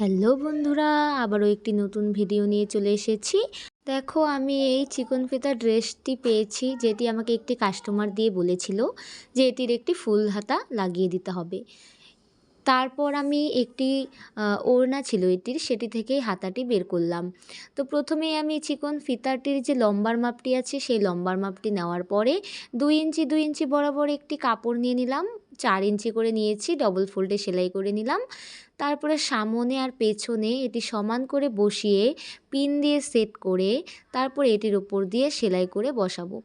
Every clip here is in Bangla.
হ্যালো বন্ধুরা, আবারও একটি নতুন ভিডিও নিয়ে চলে এসেছি। দেখো, আমি এই চিকন ফিতা ড্রেসটি পেয়েছি, যেটি আমাকে একটি কাস্টমার দিয়ে বলেছিল যে এটির একটি ফুল হাতা লাগিয়ে দিতে হবে। তারপর আমি একটি ওড়না ছিল এটির, সেটি থেকেই হাতাটি বের করলাম। তো প্রথমেই আমি চিকন ফিতাটির যে লম্বার মাপটি আছে, সেই লম্বার মাপটি নেওয়ার পরে দুই ইঞ্চি দুই ইঞ্চি বরাবর একটি কাপড় নিয়ে নিলাম। চার ইঞ্চি করে নিয়েছি ডবল ফোল্ডে সেলাই করে নিলাম। তারপরে সামনে আর পেছনে এটি সমান করে বসিয়ে পিন দিয়ে সেট করে তারপর এটির ওপর দিয়ে সেলাই করে বসাবো।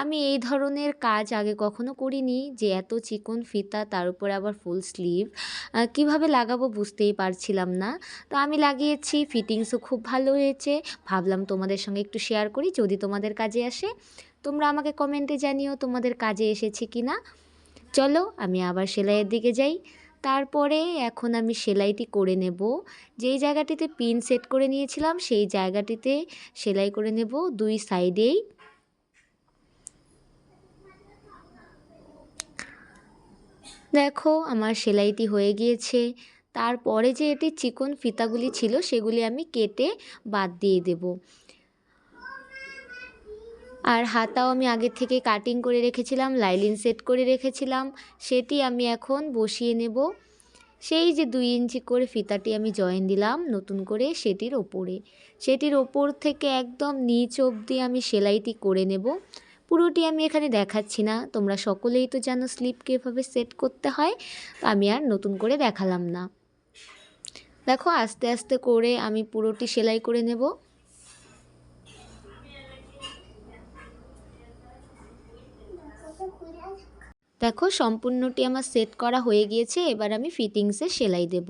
আমি এই ধরনের কাজ আগে কখনো করিনি, যে এত চিকন ফিতা, তার উপর আবার ফুল স্লিভ কীভাবে লাগাবো বুঝতেই পারছিলাম না। তো আমি লাগিয়েছি ফিটিংসও খুব ভালো হয়েছে। ভাবলাম তোমাদের সঙ্গে একটু শেয়ার করি, যদি তোমাদের কাজে আসে। তোমরা আমাকে কমেন্টে জানিও তোমাদের কাজে এসেছে কি না চলো আমি আবার সেলাইয়ের দিকে যাই। তারপরে এখন আমি সেলাইটি করে নেব। যেই জায়গাটিতে পিন সেট করে নিয়েছিলাম, সেই জায়গাটিতে সেলাই করে নেব দুই সাইডেই। দেখো, আমার সেলাইটি হয়ে গিয়েছে। তারপরে যে এটি চিকন ফিতাগুলি ছিল, সেগুলি আমি কেটে বাদ দিয়ে দেব। আর হাতাও আমি আগে থেকে কাটিং করে রেখেছিলাম, লাইলিন সেট করে রেখেছিলাম, সেটি আমি এখন বসিয়ে নেব। সেই যে দুই ইঞ্চি করে ফিতাটি আমি জয়েন দিলাম নতুন করে সেটির ওপরে। সেটির ওপর থেকে একদম নিচ অবধি আমি সেলাইটি করে নেব। পুরোটি আমি এখানে দেখাচ্ছি না, তোমরা সকলেই তো জানো স্লিপকে এভাবে সেট করতে হয় আমি আর নতুন করে দেখালাম না। দেখো আস্তে আস্তে করে আমি পুরোটি সেলাই করে নেব। দেখো, সম্পূর্ণটি আমার সেট করা হয়ে গিয়েছে, এবার আমি ফিটিংসে সেলাই দেব।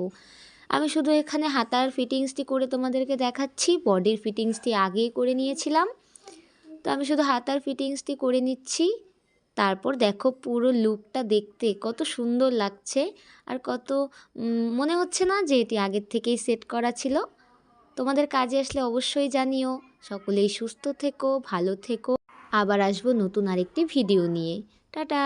আমি শুধু এখানে হাতার ফিটিংসটি করে তোমাদেরকে দেখাচ্ছি বডির ফিটিংসটি আগেই করে নিয়েছিলাম। তো আমি শুধু হাতার ফিটিংসটি করে নিচ্ছি। তারপর দেখো, পুরো লুকটা দেখতে কত সুন্দর লাগছে, আর কত মনে হচ্ছে না যে এটি আগের থেকেই সেট করা ছিল। তোমাদের কাজে আসলে অবশ্যই জানিও। সকলেই সুস্থ থেকো, ভালো থেকো। আবার আসব নতুন আরেকটি ভিডিও নিয়ে। টাটা!